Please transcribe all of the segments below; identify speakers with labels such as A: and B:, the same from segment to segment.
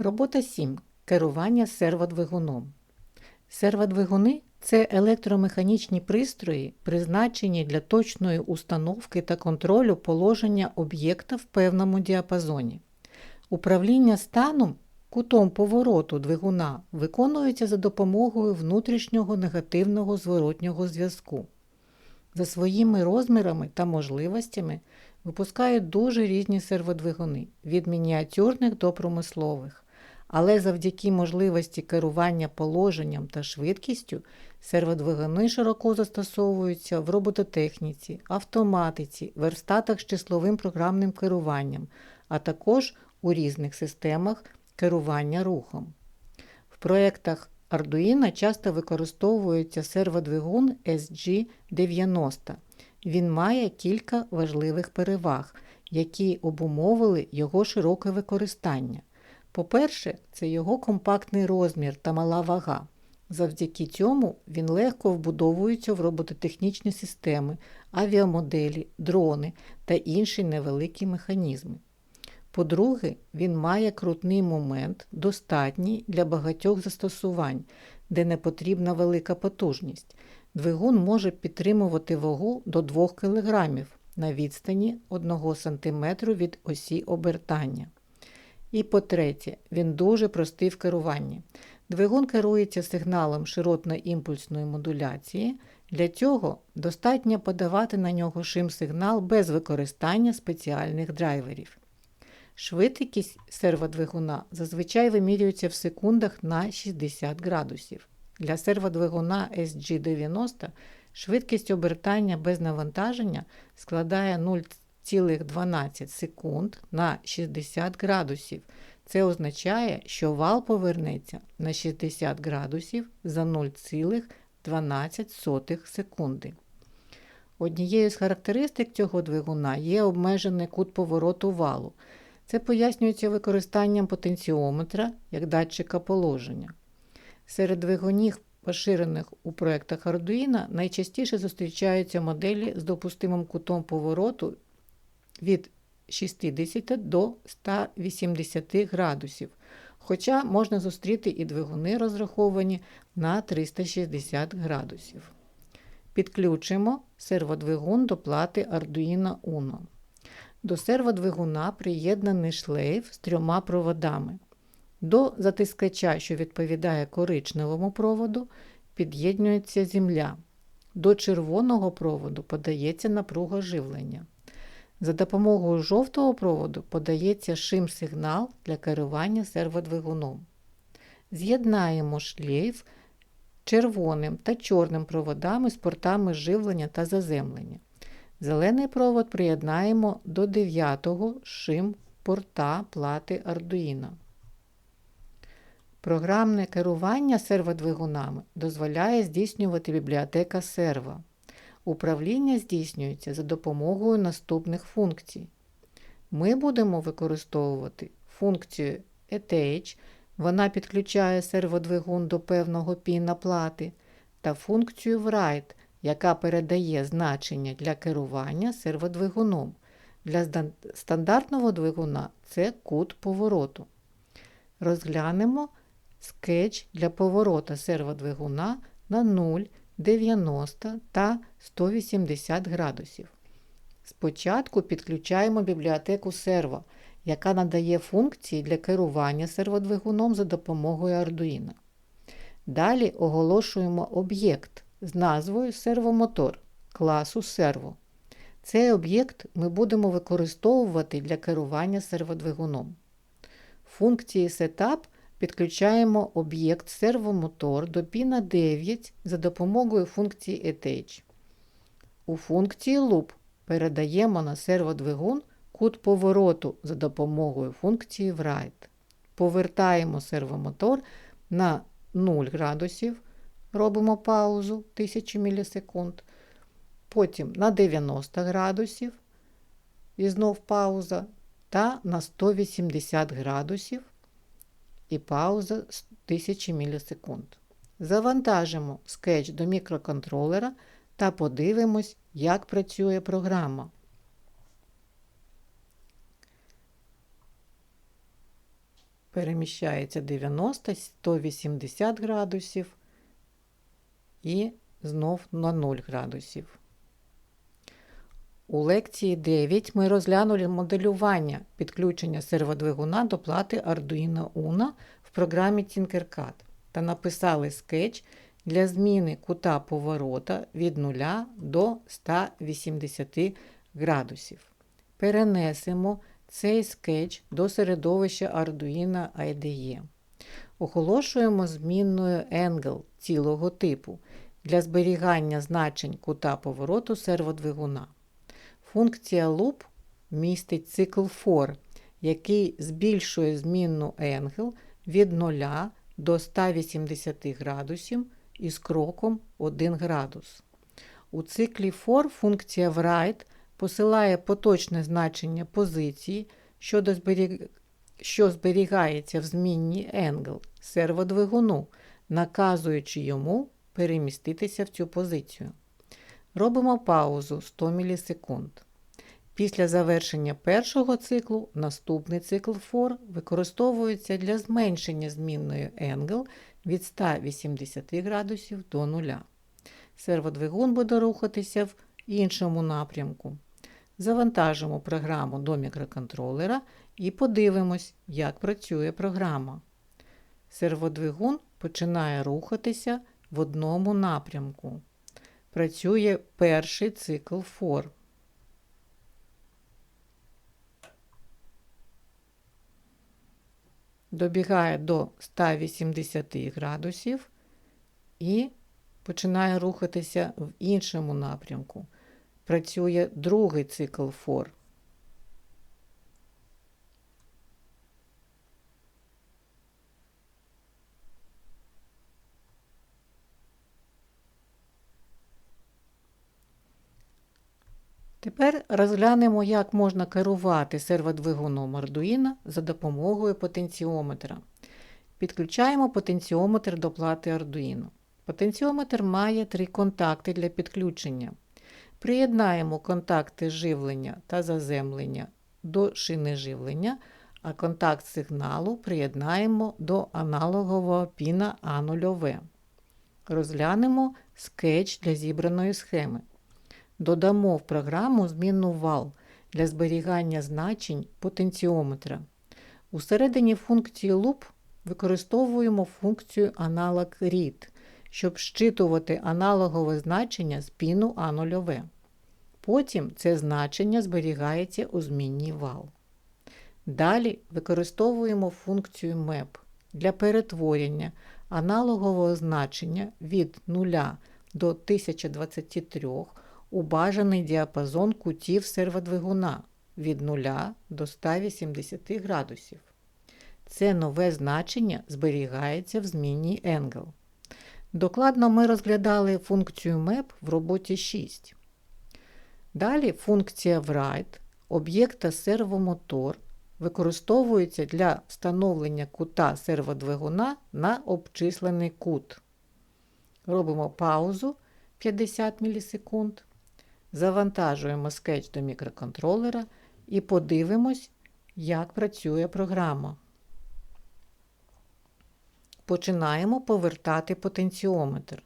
A: Робота 7. Керування серводвигуном. Серводвигуни це електромеханічні пристрої, призначені для точної установки та контролю положення об'єкта в певному діапазоні. Управління станом кутом повороту двигуна виконується за допомогою внутрішнього негативного зворотнього зв'язку. За своїми розмірами та можливостями випускають дуже різні серводвигуни від мініатюрних до промислових. Але завдяки можливості керування положенням та швидкістю серводвигуни широко застосовуються в робототехніці, автоматиці, верстатах з числовим програмним керуванням, а також у різних системах керування рухом. В проєктах Arduino часто використовується серводвигун SG90. Він має кілька важливих переваг, які обумовили його широке використання. По-перше, це його компактний розмір та мала вага. Завдяки цьому він легко вбудовується в робототехнічні системи, авіамоделі, дрони та інші невеликі механізми. По-друге, він має крутний момент, достатній для багатьох застосувань, де не потрібна велика потужність. Двигун може підтримувати вагу до 2 кг на відстані 1 см від осі обертання. І по-третє, він дуже простий в керуванні. Двигун керується сигналом широтно-імпульсної модуляції. Для цього достатньо подавати на нього шим-сигнал без використання спеціальних драйверів. Швидкість серводвигуна зазвичай вимірюється в секундах на 60 градусів. Для серводвигуна SG90 швидкість обертання без навантаження складає 0,12 секунд на 60 градусів. Це означає, що вал повернеться на 60 градусів за 0,12 секунди. Однією з характеристик цього двигуна є обмежений кут повороту валу. Це пояснюється використанням потенціометра як датчика положення. Серед двигунів, поширених у проєктах Arduino, найчастіше зустрічаються моделі з допустимим кутом повороту від 60 до 180 градусів, хоча можна зустріти і двигуни, розраховані на 360 градусів. Підключимо серводвигун до плати Arduino Uno. До серводвигуна приєднаний шлейф з трьома проводами. До затискача, що відповідає коричневому проводу, під'єднується земля. До червоного проводу подається напруга живлення. За допомогою жовтого проводу подається шим-сигнал для керування серводвигуном. З'єднаємо шлейф червоним та чорним проводами з портами живлення та заземлення. Зелений провод приєднаємо до 9-го шим порта плати Arduino. Програмне керування серводвигунами дозволяє здійснювати бібліотека серва. Управління здійснюється за допомогою наступних функцій. Ми будемо використовувати функцію ETH, вона підключає серводвигун до певного піна плати, та функцію Write, яка передає значення для керування серводвигуном. Для стандартного двигуна це кут повороту. Розглянемо скетч для поворота серводвигуна на 0, 90 та 180 градусів. Спочатку підключаємо бібліотеку серво, яка надає функції для керування серводвигуном за допомогою Arduino. Далі оголошуємо об'єкт з назвою сервомотор класу серво. Цей об'єкт ми будемо використовувати для керування серводвигуном. Функції Setup підключаємо об'єкт сервомотор до піна 9 за допомогою функції attach. У функції Loop передаємо на серводвигун кут повороту за допомогою функції Write. Повертаємо сервомотор на 0 градусів, робимо паузу 1000 мілісекунд. Потім на 90 градусів і знов пауза, та на 180 градусів і пауза з 1000 мілісекунд. Завантажимо скетч до мікроконтролера та подивимось, як працює програма. переміщається 90, 180 градусів і знов на 0 градусів. У лекції 9 ми розглянули моделювання підключення серводвигуна до плати Arduino Uno в програмі Tinkercad та написали скетч для зміни кута поворота від 0 до 180 градусів. Перенесемо цей скетч до середовища Arduino IDE. Оголошуємо змінною Angle цілого типу для зберігання значень кута повороту серводвигуна. Функція loop містить цикл for, який збільшує змінну angle від 0 до 180 градусів із кроком 1 градус. У циклі for функція write посилає поточне значення позиції, що, зберіг... що зберігається в змінній angle серводвигуну, наказуючи йому переміститися в цю позицію. Робимо паузу 100 мілісекунд. Після завершення першого циклу наступний цикл for використовується для зменшення змінної angle від 180 градусів до 0. Серводвигун буде рухатися в іншому напрямку. Завантажимо програму до мікроконтролера і подивимось, як працює програма. Серводвигун починає рухатися в одному напрямку. Працює перший цикл for. Добігає до 180 градусів і починає рухатися в іншому напрямку. Працює другий цикл for. Тепер розглянемо, як можна керувати серводвигуном Arduino за допомогою потенціометра. Підключаємо потенціометр до плати Arduino. Потенціометр має три контакти для підключення. Приєднаємо контакти живлення та заземлення до шини живлення, а контакт сигналу приєднаємо до аналогового піна А0В. Розглянемо скетч для зібраної схеми. Додамо в програму змінну вал для зберігання значень потенціометра. Усередині функції loop використовуємо функцію аналог read, щоб щитувати аналогове значення з піну А0В. Потім це значення зберігається у змінній вал. Далі використовуємо функцію map для перетворення аналогового значення від 0 до 1023 у бажаний діапазон кутів серводвигуна від 0 до 180 градусів. Це нове значення зберігається в змінній Angle. Докладно ми розглядали функцію map в роботі 6. Далі функція write об'єкта сервомотор використовується для встановлення кута серводвигуна на обчислений кут. Робимо паузу 50 мілісекунд. Завантажуємо скетч до мікроконтролера і подивимось, як працює програма. Починаємо повертати потенціометр.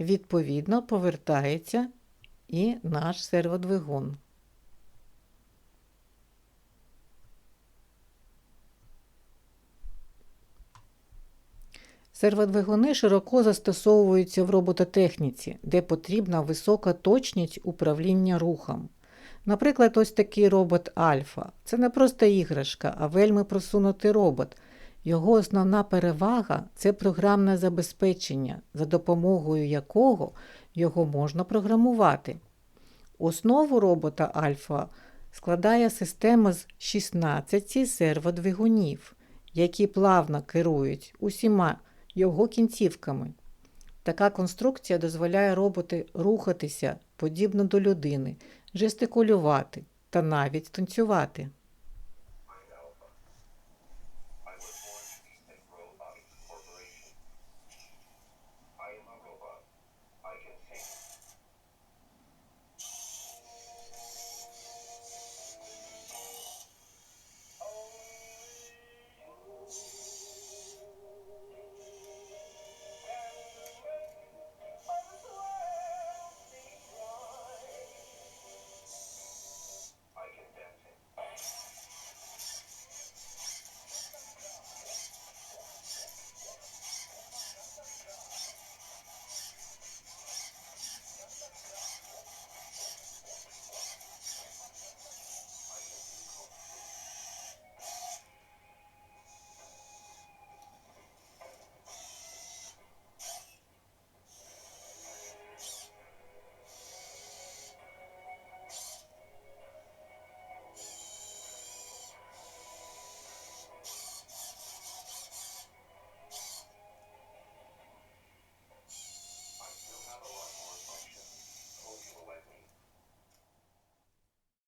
A: Відповідно, повертається і наш серводвигун. Серводвигуни широко застосовуються в робототехніці, де потрібна висока точність управління рухом. Наприклад, ось такий робот Альфа. Це не просто іграшка, а вельми просунутий робот. Його основна перевага це програмне забезпечення, за допомогою якого його можна програмувати. Основу робота Альфа складає система з 16 серводвигунів, які плавно керують усіма його кінцівками. Така конструкція дозволяє роботи рухатися подібно до людини, жестикулювати та навіть танцювати.